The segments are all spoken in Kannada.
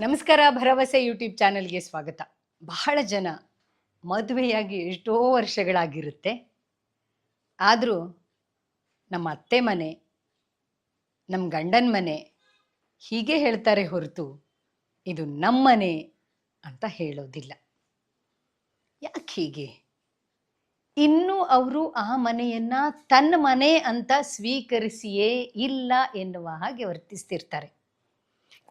ನಮಸ್ಕಾರ, ಭರವಸೆ ಯೂಟ್ಯೂಬ್ ಚಾನೆಲ್ಗೆ ಸ್ವಾಗತ. ಬಹಳ ಜನ ಮದುವೆಯಾಗಿ ಎಷ್ಟೋ ವರ್ಷಗಳಾಗಿರುತ್ತೆ. ಆದರೂ ನಮ್ಮ ಅತ್ತೆ ಮನೆ, ನಮ್ಮ ಗಂಡನ ಮನೆ ಹೀಗೆ ಹೇಳ್ತಾರೆ ಹೊರತು ಇದು ನಮ್ಮನೆ ಅಂತ ಹೇಳೋದಿಲ್ಲ. ಯಾಕೆ ಹೀಗೆ? ಇನ್ನೂ ಅವರು ಆ ಮನೆಯನ್ನ ತನ್ನ ಮನೆ ಅಂತ ಸ್ವೀಕರಿಸಿಯೇ ಇಲ್ಲ ಎನ್ನುವ ಹಾಗೆ ವರ್ತಿಸ್ತಿರ್ತಾರೆ.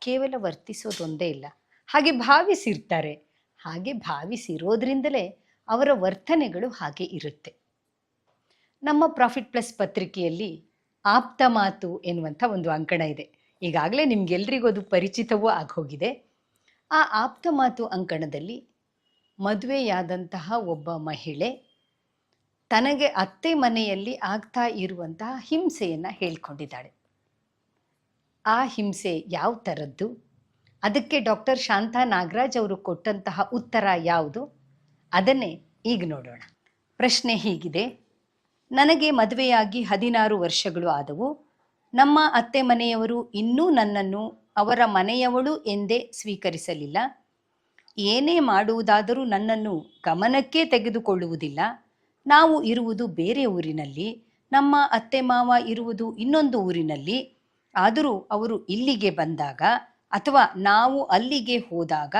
ಕೇವಲ ವರ್ತಿಸೋದೊಂದೇ ಇಲ್ಲ. ಹಾಗೆ ಭಾವಿಸಿರ್ತಾರೆ. ಹಾಗೆ ಭಾವಿಸಿರೋದ್ರಿಂದಲೇ ಅವರ ವರ್ತನೆಗಳು ಹಾಗೆ ಇರುತ್ತೆ. ನಮ್ಮ ಪ್ರಾಫಿಟ್ ಪ್ಲಸ್ ಪತ್ರಿಕೆಯಲ್ಲಿ ಆಪ್ತ ಮಾತು ಎನ್ನುವಂಥ ಒಂದು ಅಂಕಣ ಇದೆ. ಈಗಾಗಲೇ ನಿಮ್ಗೆಲ್ರಿಗೂ ಅದು ಪರಿಚಿತವೂ ಆಗೋಗಿದೆ ಆ ಆಪ್ತ ಮಾತು ಅಂಕಣದಲ್ಲಿ ಮದುವೆಯಾದಂತಹ ಒಬ್ಬ ಮಹಿಳೆ ತನಗೆ ಅತ್ತೆ ಮನೆಯಲ್ಲಿ ಆಗ್ತಾ ಇರುವಂತಹ ಹಿಂಸೆಯನ್ನು ಹೇಳ್ಕೊಂಡಿದ್ದಾಳೆ. ಆ ಹಿಂಸೆ ಯಾವ ಥರದ್ದು ಅದಕ್ಕೆ ಡಾಕ್ಟರ್ ಶಾಂತಾ ನಾಗರಾಜ್ ಅವರು ಕೊಟ್ಟಂತಹ ಉತ್ತರ ಯಾವುದು? ಅದನ್ನೇ ಈಗ ನೋಡೋಣ. ಪ್ರಶ್ನೆ ಹೀಗಿದೆ. ನನಗೆ ಮದುವೆಯಾಗಿ ಹದಿನಾರು ವರ್ಷಗಳು ಆದವು. ನಮ್ಮ ಅತ್ತೆ ಮನೆಯವರು ಇನ್ನೂ ನನ್ನನ್ನು ಅವರ ಮನೆಯವಳು ಎಂದೇ ಸ್ವೀಕರಿಸಲಿಲ್ಲ. ಏನೇ ಮಾಡುವುದಾದರೂ ನನ್ನನ್ನು ಗಮನಕ್ಕೆ ತೆಗೆದುಕೊಳ್ಳುವುದಿಲ್ಲ. ನಾವು ಇರುವುದು ಬೇರೆ ಊರಿನಲ್ಲಿ. ನಮ್ಮ ಅತ್ತೆ ಮಾವ ಇರುವುದು ಇನ್ನೊಂದು ಊರಿನಲ್ಲಿ. ಆದರೂ ಅವರು ಇಲ್ಲಿಗೆ ಬಂದಾಗ ಅಥವಾ ನಾವು ಅಲ್ಲಿಗೆ ಹೋದಾಗ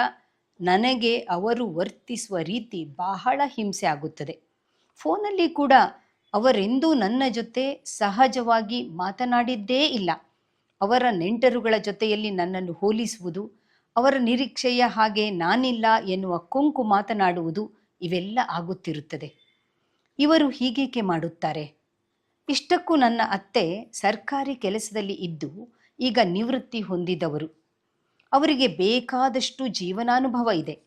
ನನಗೆ ಅವರು ವರ್ತಿಸುವ ರೀತಿ ಬಹಳ ಹಿಂಸೆ ಆಗುತ್ತದೆ. ಫೋನಲ್ಲಿ ಕೂಡ ಅವರೆಂದೂ ನನ್ನ ಜೊತೆ ಸಹಜವಾಗಿ ಮಾತನಾಡಿದ್ದೇ ಇಲ್ಲ. ಅವರ ನೆಂಟರುಗಳ ಜೊತೆಯಲ್ಲಿ ನನ್ನನ್ನು ಹೋಲಿಸುವುದು, ಅವರ ನಿರೀಕ್ಷೆಯ ಹಾಗೆ ನಾನಿಲ್ಲ ಎನ್ನುವ ಕೊಂಕು ಮಾತನಾಡುವುದು ಇವೆಲ್ಲ ಆಗುತ್ತಿರುತ್ತದೆ. ಇವರು ಹೀಗೇಕೆ ಮಾಡುತ್ತಾರೆ? ಇಷ್ಟಕ್ಕೂ ನನ್ನ ಅತ್ತೆ ಸರ್ಕಾರಿ ಕೆಲಸದಲ್ಲಿ ಇದ್ದು ಈಗ ನಿವೃತ್ತಿ ಹೊಂದಿದವರು. ಅವರಿಗೆ ಬೇಕಾದಷ್ಟು ಜೀವನಾನುಭವ ಇದೆ.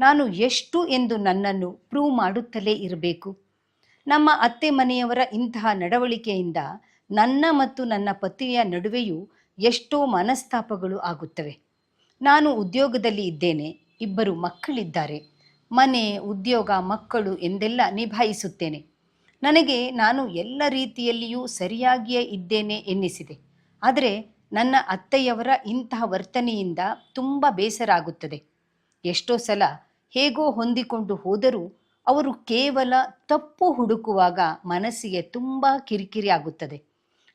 ನಾನು ಎಷ್ಟು ಎಂದು ನನ್ನನ್ನು ಪ್ರೂವ್ ಮಾಡುತ್ತಲೇ ಇರಬೇಕು. ನಮ್ಮ ಅತ್ತೆ ಮನೆಯವರ ಇಂತಹ ನಡವಳಿಕೆಯಿಂದ ನನ್ನ ಮತ್ತು ನನ್ನ ಪತಿಯ ನಡುವೆಯೂ ಎಷ್ಟೋ ಮನಸ್ತಾಪಗಳು ಆಗುತ್ತವೆ. ನಾನು ಉದ್ಯೋಗದಲ್ಲಿ ಇದ್ದೇನೆ, ಇಬ್ಬರು ಮಕ್ಕಳಿದ್ದಾರೆ. ಮನೆ, ಉದ್ಯೋಗ, ಮಕ್ಕಳು ಎಂದೆಲ್ಲ ನಿಭಾಯಿಸುತ್ತೇನೆ. ನನಗೆ ನಾನು ಎಲ್ಲ ರೀತಿಯಲ್ಲಿಯೂ ಸರಿಯಾಗಿಯೇ ಇದ್ದೇನೆ ಎನ್ನಿಸಿದೆ. ಆದರೆ ನನ್ನ ಅತ್ತೆಯವರ ಇಂತಹ ವರ್ತನೆಯಿಂದ ತುಂಬ ಬೇಸರ ಆಗುತ್ತದೆ ಎಷ್ಟೋ ಸಲ ಹೇಗೋ ಹೊಂದಿಕೊಂಡು ಹೋದರೂ ಅವರು ಕೇವಲ ತಪ್ಪು ಹುಡುಕುವಾಗ ಮನಸ್ಸಿಗೆ ತುಂಬ ಕಿರಿಕಿರಿ ಆಗುತ್ತದೆ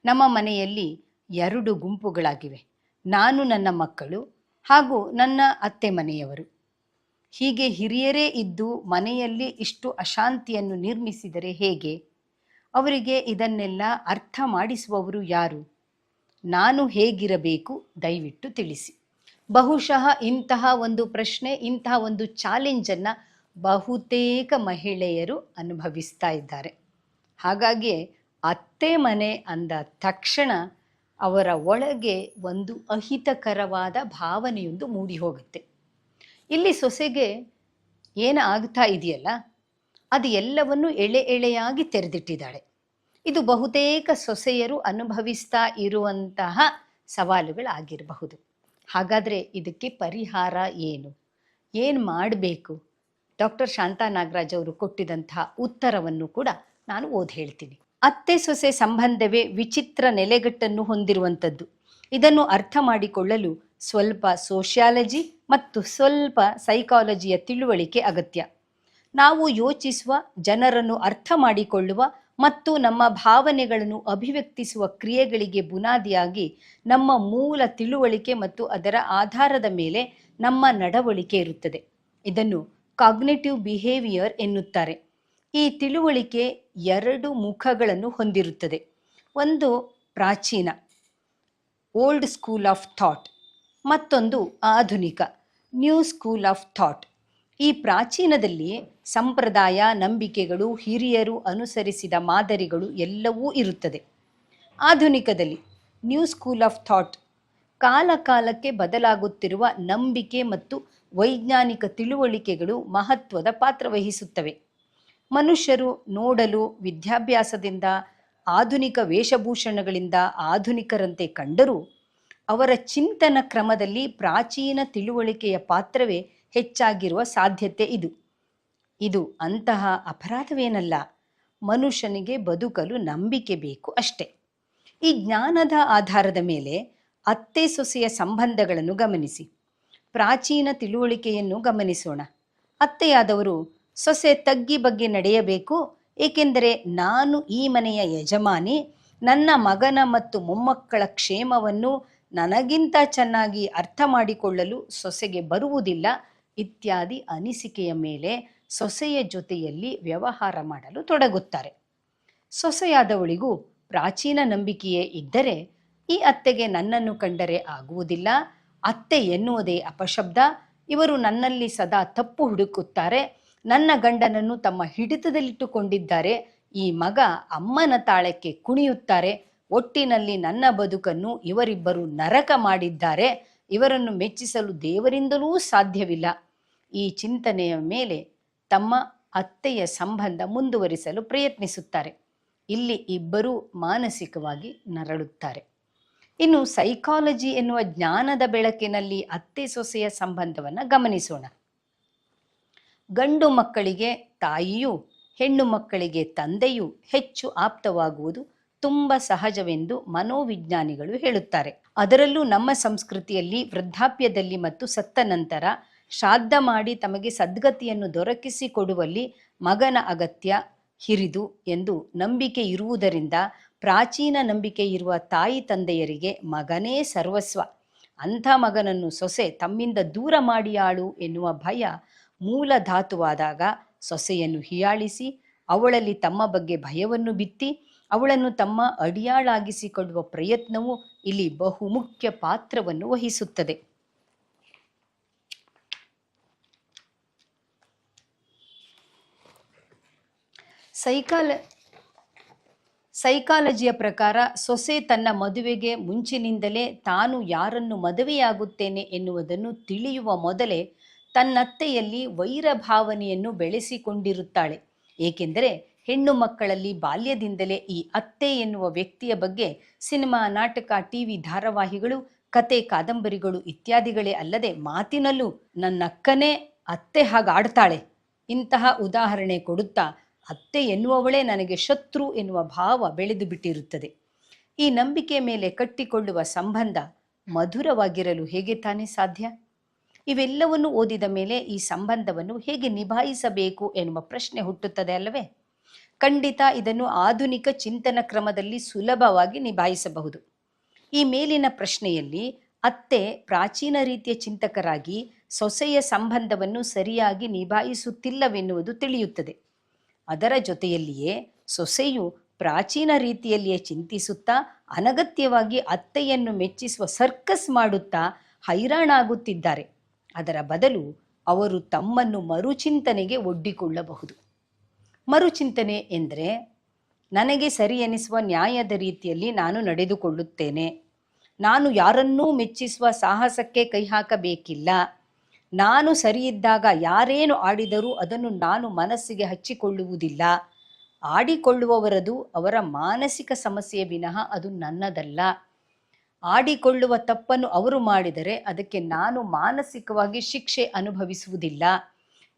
ನಮ್ಮ ಮನೆಯಲ್ಲಿ ಎರಡು ಗುಂಪುಗಳಾಗಿವೆ. ನಾನು ನನ್ನ ಮಕ್ಕಳು ಹಾಗೂ ನನ್ನ ಅತ್ತೆ ಮನೆಯವರು. ಹೀಗೆ ಹಿರಿಯರೇ ಇದ್ದು ಮನೆಯಲ್ಲಿ ಇಷ್ಟು ಅಶಾಂತಿಯನ್ನು ನಿರ್ಮಿಸಿದರೆ ಹೇಗೆ? ಅವರಿಗೆ ಇದನ್ನೆಲ್ಲ ಅರ್ಥ ಮಾಡಿಸುವವರು ಯಾರು? ನಾನು ಹೇಗಿರಬೇಕು? ದಯವಿಟ್ಟು ತಿಳಿಸಿ. ಬಹುಶಃ ಇಂತಹ ಒಂದು ಪ್ರಶ್ನೆ, ಇಂತಹ ಒಂದು ಚಾಲೆಂಜನ್ನು ಬಹುತೇಕ ಮಹಿಳೆಯರು ಅನುಭವಿಸ್ತಾ ಇದ್ದಾರೆ. ಹಾಗಾಗಿ ಅತ್ತೆ ಮನೆ ಅಂದ ತಕ್ಷಣ ಅವರ ಒಳಗೆ ಒಂದು ಅಹಿತಕರವಾದ ಭಾವನೆಯೊಂದು ಮೂಡಿ ಹೋಗುತ್ತೆ. ಇಲ್ಲಿ ಸೊಸೆಗೆ ಏನು ಆಗ್ತಾ ಇದೆಯಲ್ಲ, ಅದು ಎಲ್ಲವನ್ನು ಎಳೆ ಎಳೆಯಾಗಿ ತೆರೆದಿಟ್ಟಿದ್ದಾಳೆ. ಇದು ಬಹುತೇಕ ಸೊಸೆಯರು ಅನುಭವಿಸ್ತಾ ಇರುವಂತಹ ಸವಾಲುಗಳಾಗಿರಬಹುದು. ಹಾಗಾದರೆ ಇದಕ್ಕೆ ಪರಿಹಾರ ಏನು? ಏನು ಮಾಡಬೇಕು? ಡಾಕ್ಟರ್ ಶಾಂತಾ ನಾಗರಾಜ್ ಅವರು ಕೊಟ್ಟಿದಂತಹ ಉತ್ತರವನ್ನು ಕೂಡ ನಾನು ಓದಿ ಹೇಳ್ತೀನಿ. ಅತ್ತೆ ಸೊಸೆ ಸಂಬಂಧವೇ ವಿಚಿತ್ರ ನೆಲೆಗಟ್ಟನ್ನು ಹೊಂದಿರುವಂಥದ್ದು. ಇದನ್ನು ಅರ್ಥ ಮಾಡಿಕೊಳ್ಳಲು ಸ್ವಲ್ಪ ಸೋಷಿಯಾಲಜಿ ಮತ್ತು ಸ್ವಲ್ಪ ಸೈಕಾಲಜಿಯ ತಿಳುವಳಿಕೆ ಅಗತ್ಯ. ನಾವು ಯೋಚಿಸುವ, ಜನರನ್ನು ಅರ್ಥ ಮಾಡಿಕೊಳ್ಳುವ ಮತ್ತು ನಮ್ಮ ಭಾವನೆಗಳನ್ನು ಅಭಿವ್ಯಕ್ತಿಸುವ ಕ್ರಿಯೆಗಳಿಗೆ ಬುನಾದಿಯಾಗಿ ನಮ್ಮ ಮೂಲ ತಿಳುವಳಿಕೆ ಮತ್ತು ಅದರ ಆಧಾರದ ಮೇಲೆ ನಮ್ಮ ನಡವಳಿಕೆ ಇರುತ್ತದೆ. ಇದನ್ನು ಕಾಗ್ನೆಟಿವ್ ಬಿಹೇವಿಯರ್ ಎನ್ನುತ್ತಾರೆ. ಈ ತಿಳುವಳಿಕೆ ಎರಡು ಮುಖಗಳನ್ನು ಹೊಂದಿರುತ್ತದೆ. ಒಂದು ಪ್ರಾಚೀನ, ಓಲ್ಡ್ ಸ್ಕೂಲ್ ಆಫ್ ಥಾಟ್. ಮತ್ತೊಂದು ಆಧುನಿಕ ನ್ಯೂ ಸ್ಕೂಲ್ ಆಫ್ ಥಾಟ್ ಈ ಪ್ರಾಚೀನದಲ್ಲಿ ಸಂಪ್ರದಾಯ, ನಂಬಿಕೆಗಳು, ಹಿರಿಯರು ಅನುಸರಿಸಿದ ಮಾದರಿಗಳು ಎಲ್ಲವೂ ಇರುತ್ತದೆ. ಆಧುನಿಕದಲ್ಲಿ ನ್ಯೂ ಸ್ಕೂಲ್ ಆಫ್ ಥಾಟ್ ಕಾಲ ಕಾಲಕ್ಕೆ ಬದಲಾಗುತ್ತಿರುವ ನಂಬಿಕೆ ಮತ್ತು ವೈಜ್ಞಾನಿಕ ತಿಳುವಳಿಕೆಗಳು ಮಹತ್ವದ ಪಾತ್ರ ವಹಿಸುತ್ತವೆ. ಮನುಷ್ಯರು ನೋಡಲು, ವಿದ್ಯಾಭ್ಯಾಸದಿಂದ, ಆಧುನಿಕ ವೇಷಭೂಷಣಗಳಿಂದ ಆಧುನಿಕರಂತೆ ಕಂಡರೂ ಅವರ ಚಿಂತನ ಕ್ರಮದಲ್ಲಿ ಪ್ರಾಚೀನ ತಿಳುವಳಿಕೆಯ ಪಾತ್ರವೇ ಹೆಚ್ಚಾಗಿರುವ ಸಾಧ್ಯತೆ ಇದು. ಇದು ಅಂತಹ ಅಪರಾಧವೇನಲ್ಲ, ಮನುಷ್ಯನಿಗೆ ಬದುಕಲು ನಂಬಿಕೆ ಬೇಕು ಅಷ್ಟೆ. ಈ ಜ್ಞಾನದ ಆಧಾರದ ಮೇಲೆ ಅತ್ತೆ ಸೊಸೆಯ ಸಂಬಂಧಗಳನ್ನು ಗಮನಿಸಿ, ಪ್ರಾಚೀನ ತಿಳುವಳಿಕೆಯನ್ನು ಗಮನಿಸೋಣ. ಅತ್ತೆಯಾದವರು ಸೊಸೆ ತಗ್ಗಿ ಬಗ್ಗೆ ನಡೆಯಬೇಕು, ಏಕೆಂದರೆ ನಾನು ಈ ಮನೆಯ ಯಜಮಾನಿ, ನನ್ನ ಮಗನ ಮತ್ತು ಮೊಮ್ಮಕ್ಕಳ ಕ್ಷೇಮವನ್ನು ನನಗಿಂತ ಚೆನ್ನಾಗಿ ಅರ್ಥ ಮಾಡಿಕೊಳ್ಳಲು ಸೊಸೆಗೆ ಬರುವುದಿಲ್ಲ ಇತ್ಯಾದಿ ಅನಿಸಿಕೆಯ ಮೇಲೆ ಸೊಸೆಯ ಜೊತೆಯಲ್ಲಿ ವ್ಯವಹಾರ ಮಾಡಲು ತೊಡಗುತ್ತಾರೆ. ಸೊಸೆಯಾದವಳಿಗೂ ಪ್ರಾಚೀನ ನಂಬಿಕೆಯೇ ಇದ್ದರೆ ಈ ಅತ್ತೆಗೆ ನನ್ನನ್ನು ಕಂಡರೆ ಆಗುವುದಿಲ್ಲ. ಅತ್ತೆ ಎನ್ನುವುದೇ ಅಪಶಬ್ದ. ಇವರು ನನ್ನಲ್ಲಿ ಸದಾ ತಪ್ಪು ಹುಡುಕುತ್ತಾರೆ. ನನ್ನ ಗಂಡನನ್ನು ತಮ್ಮ ಹಿಡಿತದಲ್ಲಿಟ್ಟುಕೊಂಡಿದ್ದಾರೆ. ಈ ಮಗ ಅಮ್ಮನ ತಾಳಕ್ಕೆ ಕುಣಿಯುತ್ತಾರೆ. ಒಟ್ಟಿನಲ್ಲಿ ನನ್ನ ಬದುಕನ್ನು ಇವರಿಬ್ಬರು ನರಕ ಮಾಡಿದ್ದಾರೆ. ಇವರನ್ನು ಮೆಚ್ಚಿಸಲು ದೇವರಿಂದಲೂ ಸಾಧ್ಯವಿಲ್ಲ. ಈ ಚಿಂತನೆಯ ಮೇಲೆ ತಮ್ಮ ಅತ್ತೆಯ ಸಂಬಂಧ ಮುಂದುವರಿಸಲು ಪ್ರಯತ್ನಿಸುತ್ತಾರೆ. ಇಲ್ಲಿ ಇಬ್ಬರೂ ಮಾನಸಿಕವಾಗಿ ನರಳುತ್ತಾರೆ. ಇನ್ನು ಸೈಕಾಲಜಿ ಎನ್ನುವ ಜ್ಞಾನದ ಬೆಳಕಿನಲ್ಲಿ ಅತ್ತೆ ಸೊಸೆಯ ಸಂಬಂಧವನ್ನು ಗಮನಿಸೋಣ. ಗಂಡು ಮಕ್ಕಳಿಗೆ ತಾಯಿಯೂ, ಹೆಣ್ಣು ಮಕ್ಕಳಿಗೆ ತಂದೆಯೂ ಹೆಚ್ಚು ಆಪ್ತವಾಗುವುದು ತುಂಬ ಸಹಜವೆಂದು ಮನೋವಿಜ್ಞಾನಿಗಳು ಹೇಳುತ್ತಾರೆ. ಅದರಲ್ಲೂ ನಮ್ಮ ಸಂಸ್ಕೃತಿಯಲ್ಲಿ ವೃದ್ಧಾಪ್ಯದಲ್ಲಿ ಮತ್ತು ಸತ್ತ ನಂತರ ಶ್ರಾದ್ದ ಮಾಡಿ ತಮಗೆ ಸದ್ಗತಿಯನ್ನು ದೊರಕಿಸಿಕೊಡುವಲ್ಲಿ ಮಗನ ಅಗತ್ಯ ಹಿರಿದು ಎಂದು ನಂಬಿಕೆ ಇರುವುದರಿಂದ ಪ್ರಾಚೀನ ನಂಬಿಕೆ ಇರುವ ತಾಯಿ ತಂದೆಯರಿಗೆ ಮಗನೇ ಸರ್ವಸ್ವ. ಅಂಥ ಮಗನನ್ನು ಸೊಸೆ ತಮ್ಮಿಂದ ದೂರ ಮಾಡಿಯಾಳು ಎನ್ನುವ ಭಯ ಮೂಲ ಧಾತುವಾದಾಗ ಸೊಸೆಯನ್ನು ಹೀಯಾಳಿಸಿ ಅವಳಲ್ಲಿ ತಮ್ಮ ಬಗ್ಗೆ ಭಯವನ್ನು ಬಿತ್ತಿ, ಅವಳನ್ನು ತಮ್ಮ ಅಡಿಯಾಳಾಗಿಸಿಕೊಳ್ಳುವ ಪ್ರಯತ್ನವು ಇಲ್ಲಿ ಬಹುಮುಖ್ಯ ಪಾತ್ರವನ್ನು ವಹಿಸುತ್ತದೆ. ಸೈಕಾಲ, ಸೈಕಾಲಜಿಯ ಪ್ರಕಾರ ಸೊಸೆ ತನ್ನ ಮದುವೆಗೆ ಮುಂಚಿನಿಂದಲೇ ತಾನು ಯಾರನ್ನು ಮದುವೆಯಾಗುತ್ತೇನೆ ಎನ್ನುವುದನ್ನು ತಿಳಿಯುವ ಮೊದಲೇ ತನ್ನತ್ತೆಯಲ್ಲಿ ವೈರ ಭಾವನೆಯನ್ನು ಬೆಳೆಸಿಕೊಂಡಿರುತ್ತಾಳೆ. ಏಕೆಂದರೆ ಹೆಣ್ಣು ಮಕ್ಕಳಲ್ಲಿ ಬಾಲ್ಯದಿಂದಲೇ ಈ ಅತ್ತೆ ಎನ್ನುವ ವ್ಯಕ್ತಿಯ ಬಗ್ಗೆ ಸಿನಿಮಾ, ನಾಟಕ, ಟಿವಿ ಧಾರಾವಾಹಿಗಳು, ಕತೆ, ಕಾದಂಬರಿಗಳು ಇತ್ಯಾದಿಗಳೇ ಅಲ್ಲದೆ ಮಾತಿನಲ್ಲೂ ನನ್ನಕ್ಕನೇ ಅತ್ತೆ ಹಾಗಾಡ್ತಾಳೆ. ಇಂತಹ ಉದಾಹರಣೆ ಕೊಡುತ್ತಾ ಅತ್ತೆ ಎನ್ನುವವಳೇ ನನಗೆ ಶತ್ರು ಎನ್ನುವ ಭಾವ ಬೆಳೆದು ಬಿಟ್ಟಿರುತ್ತದೆ. ಈ ನಂಬಿಕೆ ಮೇಲೆ ಕಟ್ಟಿಕೊಳ್ಳುವ ಸಂಬಂಧ ಮಧುರವಾಗಿರಲು ಹೇಗೆ ತಾನೇ ಸಾಧ್ಯ? ಇವೆಲ್ಲವನ್ನು ಓದಿದ ಮೇಲೆ ಈ ಸಂಬಂಧವನ್ನು ಹೇಗೆ ನಿಭಾಯಿಸಬೇಕು ಎನ್ನುವ ಪ್ರಶ್ನೆ ಹುಟ್ಟುತ್ತದೆ ಅಲ್ಲವೇ? ಖಂಡಿತ ಇದನ್ನು ಆಧುನಿಕ ಚಿಂತನ ಕ್ರಮದಲ್ಲಿ ಸುಲಭವಾಗಿ ನಿಭಾಯಿಸಬಹುದು. ಈ ಮೇಲಿನ ಪ್ರಶ್ನೆಯಲ್ಲಿ ಅತ್ತೆ ಪ್ರಾಚೀನ ರೀತಿಯ ಚಿಂತಕರಾಗಿ ಸೊಸೆಯ ಸಂಬಂಧವನ್ನು ಸರಿಯಾಗಿ ನಿಭಾಯಿಸುತ್ತಿಲ್ಲವೆನ್ನುವುದು ತಿಳಿಯುತ್ತದೆ. ಅದರ ಜೊತೆಯಲ್ಲಿಯೇ ಸೊಸೆಯು ಪ್ರಾಚೀನ ರೀತಿಯಲ್ಲಿಯೇ ಚಿಂತಿಸುತ್ತಾ ಅನಗತ್ಯವಾಗಿ ಅತ್ತೆಯನ್ನು ಮೆಚ್ಚಿಸುವ ಸರ್ಕಸ್ ಮಾಡುತ್ತಾ ಹೈರಾಣಾಗುತ್ತಿದ್ದಾರೆ. ಅದರ ಬದಲು ಅವರು ತಮ್ಮನ್ನು ಮರುಚಿಂತನೆಗೆ ಒಡ್ಡಿಕೊಳ್ಳಬಹುದು. ಮರುಚಿಂತನೆ ಎಂದರೆ, ನನಗೆ ಸರಿ ಎನಿಸುವ ನ್ಯಾಯದ ರೀತಿಯಲ್ಲಿ ನಾನು ನಡೆದುಕೊಳ್ಳುತ್ತೇನೆ. ನಾನು ಯಾರನ್ನೂ ಮೆಚ್ಚಿಸುವ ಸಾಹಸಕ್ಕೆ ಕೈ ಹಾಕಬೇಕಿಲ್ಲ. ನಾನು ಸರಿಯಿದ್ದಾಗ ಯಾರೇನು ಆಡಿದರೂ ಅದನ್ನು ನಾನು ಮನಸ್ಸಿಗೆ ಹಚ್ಚಿಕೊಳ್ಳುವುದಿಲ್ಲ. ಆಡಿಕೊಳ್ಳುವವರದು ಅವರ ಮಾನಸಿಕ ಸಮಸ್ಯೆ ವಿನಃ ಅದು ನನ್ನದಲ್ಲ. ಆಡಿಕೊಳ್ಳುವ ತಪ್ಪನ್ನು ಅವರು ಮಾಡಿದರೆ ಅದಕ್ಕೆ ನಾನು ಮಾನಸಿಕವಾಗಿ ಶಿಕ್ಷೆ ಅನುಭವಿಸುವುದಿಲ್ಲ.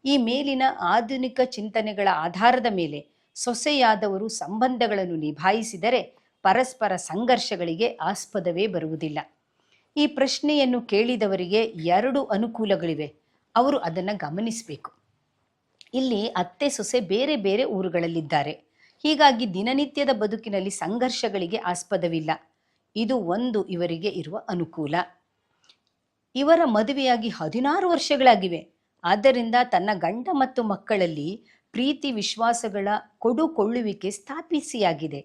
ಈ ಮೇಲಿನ ಆಧುನಿಕ ಚಿಂತನೆಗಳ ಆಧಾರದ ಮೇಲೆ ಸೊಸೆಯಾದವರು ಸಂಬಂಧಗಳನ್ನು ನಿಭಾಯಿಸಿದರೆ ಪರಸ್ಪರ ಸಂಘರ್ಷಗಳಿಗೆ ಆಸ್ಪದವೇ ಬರುವುದಿಲ್ಲ. ಈ ಪ್ರಶ್ನೆಯನ್ನು ಕೇಳಿದವರಿಗೆ ಎರಡು ಅನುಕೂಲಗಳಿವೆ. ಅವರು ಅದನ್ನು ಗಮನಿಸಬೇಕು. ಇಲ್ಲಿ ಅತ್ತೆ ಸೊಸೆ ಬೇರೆ ಬೇರೆ ಊರುಗಳಲ್ಲಿದ್ದಾರೆ. ಹೀಗಾಗಿ ದಿನನಿತ್ಯದ ಬದುಕಿನಲ್ಲಿ ಸಂಘರ್ಷಗಳಿಗೆ ಆಸ್ಪದವಿಲ್ಲ. ಇದು ಒಂದು ಇವರಿಗೆ ಇರುವ ಅನುಕೂಲ. ಇವರ ಮದುವೆಯಾಗಿ ಹದಿನಾರು ವರ್ಷಗಳಾಗಿವೆ. ಆದ್ದರಿಂದ ತನ್ನ ಗಂಡ ಮತ್ತು ಮಕ್ಕಳಲ್ಲಿ ಪ್ರೀತಿ, ವಿಶ್ವಾಸಗಳ ಕೊಡುಕೊಳ್ಳುವಿಕೆ ಸ್ಥಾಪಿಸಿಯಾಗಿದೆ.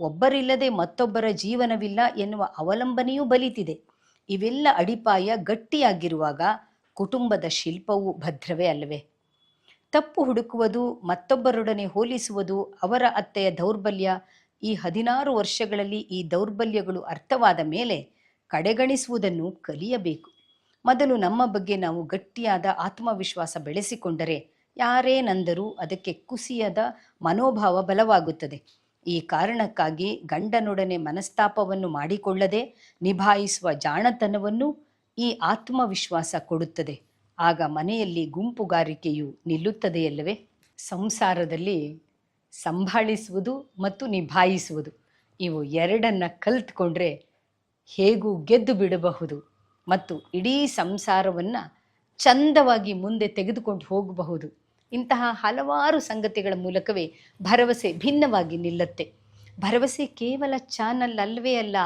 ಒಬ್ಬರಿಲ್ಲದೆ ಮತ್ತೊಬ್ಬರ ಜೀವನವಿಲ್ಲ ಎನ್ನುವ ಅವಲಂಬನೆಯೂ ಬಲಿತಿದೆ. ಇವೆಲ್ಲ ಅಡಿಪಾಯ ಗಟ್ಟಿಯಾಗಿರುವಾಗ ಕುಟುಂಬದ ಶಿಲ್ಪವು ಭದ್ರವೇ ಅಲ್ಲವೇ? ತಪ್ಪು ಹುಡುಕುವುದು, ಮತ್ತೊಬ್ಬರೊಡನೆ ಹೋಲಿಸುವುದು ಅವರ ಅತ್ತೆಯ ದೌರ್ಬಲ್ಯ ಈ ಹದಿನಾರು ವರ್ಷಗಳಲ್ಲಿ ಈ ದೌರ್ಬಲ್ಯಗಳು ಅರ್ಥವಾದ ಮೇಲೆ ಕಡೆಗಣಿಸುವುದನ್ನು ಕಲಿಯಬೇಕು. ಮೊದಲು ನಮ್ಮ ಬಗ್ಗೆ ನಾವು ಗಟ್ಟಿಯಾದ ಆತ್ಮವಿಶ್ವಾಸ ಬೆಳೆಸಿಕೊಂಡರೆ ಯಾರೇನೆಂದರೂ ಅದಕ್ಕೆ ಕುಸಿಯದ ಮನೋಭಾವ ಬಲವಾಗುತ್ತದೆ. ಈ ಕಾರಣಕ್ಕಾಗಿ ಗಂಡನೊಡನೆ ಮನಸ್ತಾಪವನ್ನು ಮಾಡಿಕೊಳ್ಳದೆ ನಿಭಾಯಿಸುವ ಜಾಣತನವನ್ನು ಈ ಆತ್ಮವಿಶ್ವಾಸ ಕೊಡುತ್ತದೆ. ಆಗ ಮನೆಯಲ್ಲಿ ಗುಂಪುಗಾರಿಕೆಯು ನಿಲ್ಲುತ್ತದೆಯಲ್ಲವೇ? ಸಂಸಾರದಲ್ಲಿ ಸಂಭಾಳಿಸುವುದು ಮತ್ತು ನಿಭಾಯಿಸುವುದು. ಇವು ಎರಡನ್ನ ಕಲ್ತ್ಕೊಂಡ್ರೆ ಹೇಗೂ ಗೆದ್ದು ಬಿಡಬಹುದು ಮತ್ತು ಇಡೀ ಸಂಸಾರವನ್ನು ಚಂದವಾಗಿ ಮುಂದೆ ತೆಗೆದುಕೊಂಡು ಹೋಗಬಹುದು. ಇಂತಹ ಹಲವಾರು ಸಂಗತಿಗಳ ಮೂಲಕವೇ ಭರವಸೆ ಭಿನ್ನವಾಗಿ ನಿಲ್ಲತ್ತೆ. ಭರವಸೆ ಕೇವಲ ಚಾನಲ್ ಅಲ್ಲವೇ ಅಲ್ಲ,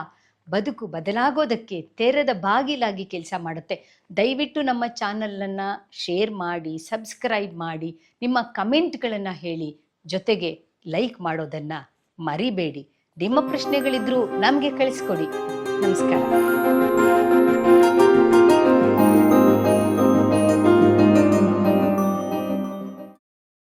ಬದುಕು ಬದಲಾಗೋದಕ್ಕೆ ತೆರೆದ ಬಾಗಿಲಾಗಿ ಕೆಲಸ ಮಾಡುತ್ತೆ. ದಯವಿಟ್ಟು ನಮ್ಮ ಚಾನಲನ್ನು ಶೇರ್ ಮಾಡಿ, ಸಬ್ಸ್ಕ್ರೈಬ್ ಮಾಡಿ, ನಿಮ್ಮ ಕಮೆಂಟ್ಗಳನ್ನು ಹೇಳಿ. ಜೊತೆಗೆ ಲೈಕ್ ಮಾಡೋದನ್ನ ಮರಿಬೇಡಿ. ನಿಮ್ಮ ಪ್ರಶ್ನೆಗಳಿದ್ರೂ ನಮಗೆ ಕಳಿಸ್ಕೊಡಿ. ನಮಸ್ಕಾರ.